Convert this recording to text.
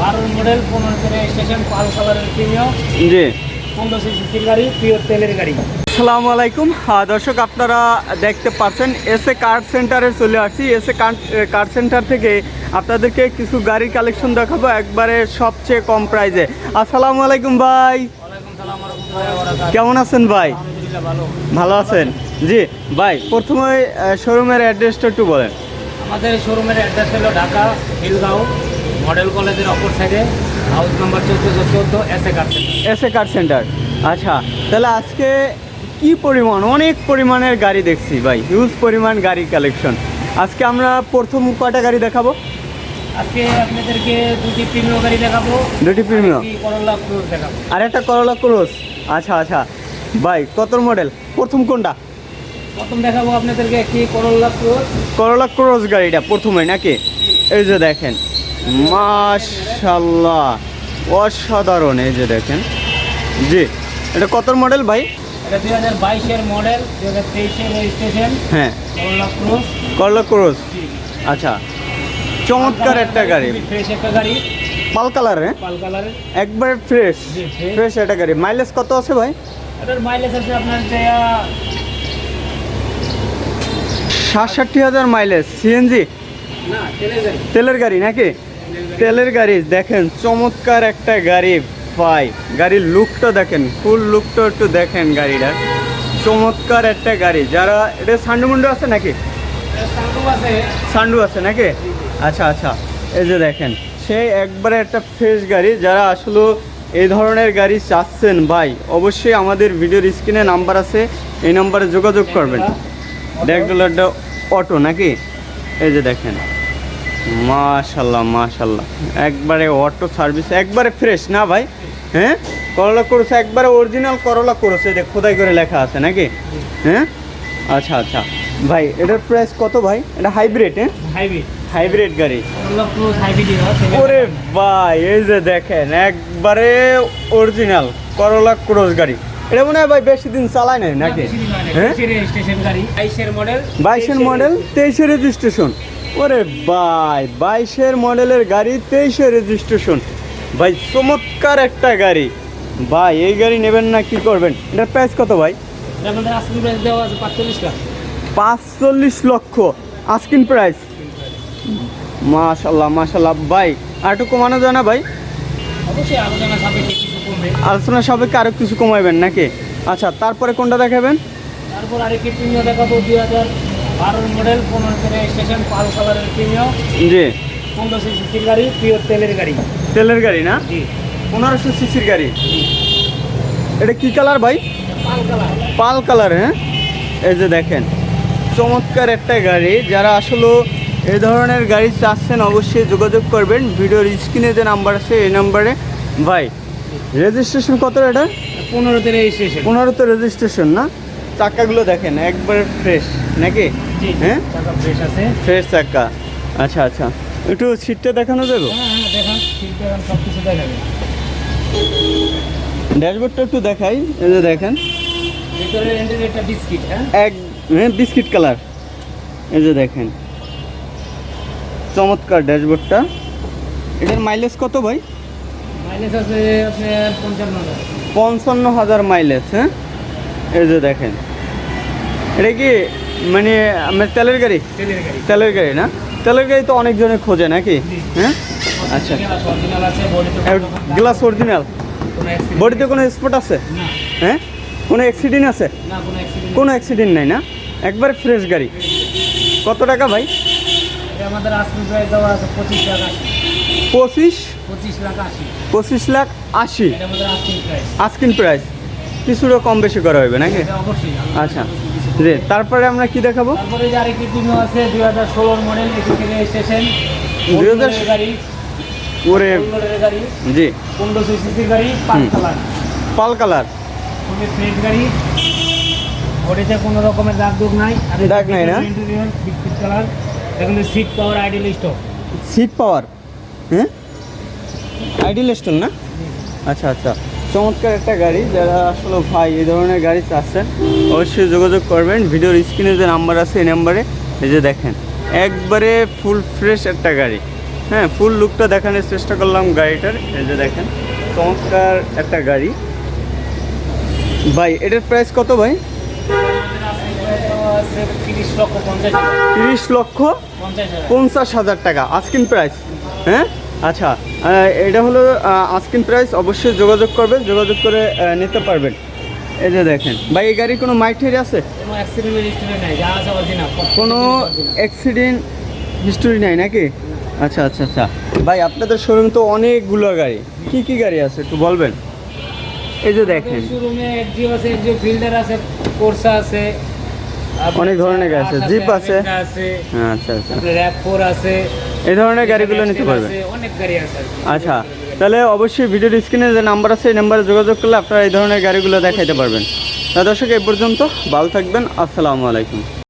বারোর মডেল পনেরো স্টেশন পাল কালারের প্রিমিয়াম জি। পনেরো সিসির গাড়ি পিওর তেলের গাড়ি। আসসালামু আলাইকুম। দর্শক আপনারা দেখতে পাচ্ছেন এস এ কার সেন্টারে চলে আসছি। এস এ কার সেন্টার থেকে আপনাদেরকে কিছু গাড়ির কালেকশন দেখাবো একবারে সবচেয়ে কম প্রাইজে আসসালামু আলাইকুম ভাই। কেমন আছেন ভাই? ভালো। ভালো আছেন? জি ভাই প্রথমে শোরুমের অ্যাড্রেসটা একটু বলেন। আমাদের শোরুমের অ্যাড্রেস হলো ঢাকা হিলগাঁও। মডেল কলেজের অপর সাইডে হাউস নাম্বার চোদ্দোশো চোদ্দ S A car S A car centre আচ্ছা তাহলে আজকে কি পরিমাণ অনেক পরিমাণের গাড়ি দেখছি ভাই হিউজ পরিমাণ গাড়ির কালেকশন আজকে আমরা প্রথম কয়টা গাড়ি দেখাবো? আজকে আপনাদেরকে দুটি প্রিমিয়াম গাড়ি দেখাবো। দুটি দেখাবো। আর একটা করলা আচ্ছা আচ্ছা। ভাই কত মডেল প্রথম কোনটা? প্রথম দেখাবো আপনাদেরকে একটি করোলা ক্রুজ করলা গাড়িটা প্রথমে নাকি? এই যে দেখেন। মাশাল্লাহ অসাধারণ এই যে দেখেন। জি এটা কত মডেল ভাই? এটা দুই হাজার বাইশের মডেল দুই হাজার তেইশের রেজিস্ট্রেশন হ্যাঁ। করোলা ক্রুজ করলা ক্রোস আচ্ছা চমৎকার একটা গাড়ি। ফ্রেশ একটা গাড়ি। পাল কালার হ্যাঁ? পাল একবার ফ্রেশ ফ্রেশ একটা গাড়ি। মাইলেজ কত আছে ভাই? এটার মাইলেজ আছে আপনার যে সাতষট্টি হাজার মাইলেজ সিএনজি না তেলের গাড়ি। তেলের গাড়ি নাকি? তেলের গাড়ি, দেখেন, চমৎকার একটা গাড়ি, ভাই। গাড়ির লুকটা দেখেন ফুল লুকটা একটু দেখেন গাড়িটা চমৎকার একটা গাড়ি। যারা, এটা সান্ডু মুন্ডু আছে নাকি? সান্ডু আছে নাকি? আচ্ছা আচ্ছা। এই যে দেখেন সেই একবারে একটা ফ্রেশ গাড়ি। যারা আসলে এই ধরনের গাড়ি চাচ্ছেন, ভাই, অবশ্যই আমাদের ভিডিওর স্ক্রিনে নাম্বার আছে, এই নাম্বারে যোগাযোগ করবেন। দেখ অটো নাকি? এই যে দেখেন। মাশাল্লাহ মাশাল্লাহ। একবারে অটো সার্ভিস একবারে ফ্রেশ না ভাই? হ্যাঁ? করলা করেছে একবারে অরিজিনাল করলা করেছে দেখ খোদাই করে লেখা আছে নাকি? হ্যাঁ? আচ্ছা আচ্ছা। ভাই এটার প্রাইস কত ভাই? এটা হাইব্রিড হ্যাঁ? হাইব্রিড হাইব্রিড গাড়ি। ওরে ভাই এই যে দেখেন একবারে অরিজিনাল করলা ক্রোজ গাড়ি। এটা মনে হয় ভাই বেশি দিন চালায় নাই নাকি? হ্যাঁ বাইশের মডেল বাইশের মডেল তেইশে রেজিস্ট্রেশন ওরে ভাই বাইশের মডেলের গাড়ি তেইশে রেজিস্ট্রেশন ভাই চমৎকার একটা গাড়ি। ভাই এই গাড়ি নেবেন না কি করবেন? এটার প্রাইস কত ভাই? পাঁচচল্লিশ লক্ষ। আস্কিন প্রাইস মাশাল্লাহ মাশাল্লাহ। ভাই আর একটু কমানো যায় না ভাই? অবশ্যই আলোচনা সাপেক্ষে আরও কিছু কমাইবেন নাকি? আচ্ছা তারপরে কোনটা দেখাবেন? তারপর আরেকটি দেখাবো দুই হাজার বারোর মডেল পনেরো স্টেশন পাল কালারের প্রিমিয়াম জি। পনেরো সিসির গাড়ি পিওর তেলের গাড়ি। তেলের গাড়ি না? জি। পনেরোশো সিসির গাড়ি? এটা কি কালার ভাই? পাল কালার পাল কালার হ্যাঁ? এই যে দেখেন চমৎকার একটা গাড়ি। যারা আসলে এ ধরনের গাড়ি চাচ্ছেন অবশ্যই যোগাযোগ করবেন। ভিডিওর স্ক্রিনে যে নাম্বার আছে এই নাম্বারে ভাই রেজিস্ট্রেশন কত এটা? পনেরো তেরো স্টেশন পনেরোতে রেজিস্ট্রেশন না? চাকাগুলো দেখেন একবারে ফ্রেশ নাকি? জি হ্যাঁ? ফ্রেশ আছে। ফ্রেশ চাকা। আচ্ছা আচ্ছা। একটু সিটটা দেখানো যাবে? হ্যাঁ হ্যাঁ ড্যাশবোর্ডটা একটু দেখাই এই যে দেখেন। ভিতরে একটা বিস্কিট হ্যাঁ? এক হ্যাঁ বিস্কিট কালার এই যে দেখেন। চমৎকার ড্যাশবোর্ডটা এটার মাইলেজ কত ভাই? মাইলেজ আছে আপনার পঞ্চান্ন হাজার। পঞ্চান্ন হাজার মাইলেজ হ্যাঁ? এই যে দেখেন। এটা কি মানে আমার তেলের গাড়ি? তেলের গাড়ি। না? তেলের গাড়ি তো অনেকজনে খোঁজে নাকি? হ্যাঁ? আচ্ছা। গ্লাস অরিজিনাল বডিতে কোনো স্পট আছে? হ্যাঁ? কোনো অ্যাক্সিডেন্ট আছে? কোনো অ্যাক্সিডেন্ট নাই। না? একবার ফ্রেশ গাড়ি। কত টাকা ভাই? পঁচিশ লাখ আশি। পঁচিশ? লাখ আশি। আস্কিন প্রাইস কিছুটা কম বেশি করা হবে নাকি? আচ্ছা। জি তারপরে আমরা কি দেখাবো? তারপরে যে আরেকটি টিমও আছে দুই হাজার ষোলোর মডেল এটি থেকে স্টেশন 2000 গাড়ি ওরে গাড়ি জি। পনেরোশো সিসির গাড়ি কালার। পাল কালার। খুবই ফ্রেশ গাড়ি। কোনো রকমের দাগ দুগ নাই। আর দাগ নাই না? Biscuit colour. দেখুন sheet power ideal stock sheet power হ্যাঁ? আইডিয়াল না? আচ্ছা আচ্ছা। চমৎকার একটা গাড়ি যারা আসলে ভাই এই ধরনের গাড়ি চাচ্ছেন অবশ্যই যোগাযোগ করবেন। ভিডিওর স্ক্রিনে যে নাম্বার আছে এই নাম্বারে এই যে দেখেন একবারে ফুল ফ্রেশ একটা গাড়ি। হ্যাঁ ফুল লুকটা দেখানোর চেষ্টা করলাম গাড়িটার। এই যে দেখেন চমৎকার একটা গাড়ি। ভাই এটার প্রাইস কত ভাই? তিরিশ লক্ষ পঞ্চাশ হাজার। টাকা। আস্কিন প্রাইস হ্যাঁ? আচ্ছা এটা হলো আস্কিন প্রাইস অবশ্যই যোগাযোগ করবেন যোগাযোগ করে নিতে পারবেন। এই যে দেখেন ভাই এই গাড়ির কোনো মাইঠের আছে? কোনো অ্যাক্সিডেন্ট হিস্ট্রি আছে কোনো অ্যাক্সিডেন্ট হিস্টোরি নাই নাকি? আচ্ছা আচ্ছা আচ্ছা। ভাই আপনাদের শোরুম তো অনেকগুলো গাড়ি। কি কি গাড়ি আছে একটু বলবেন? এই যে দেখেন। শোরুমে একজিও আছে একজিও ফিল্ডার আছে কোর্সা আছে। অনেক ধরনের গাড়ি আছে, জিপ আছে। আছে। আচ্ছা আচ্ছা। র্যাপ ফোর আছে। এই ধরনের গাড়িগুলো নিতে পারবেন অনেক গাড়ি আছে আচ্ছা তাহলে অবশ্যই ভিডিওর স্ক্রিনে যে নাম্বার আছে এই নাম্বারে যোগাযোগ করলে আপনারা এই ধরনের গাড়িগুলো দেখাইতে পারবেন। তা দর্শক এই পর্যন্ত ভালো থাকবেন। আসসালামু আলাইকুম।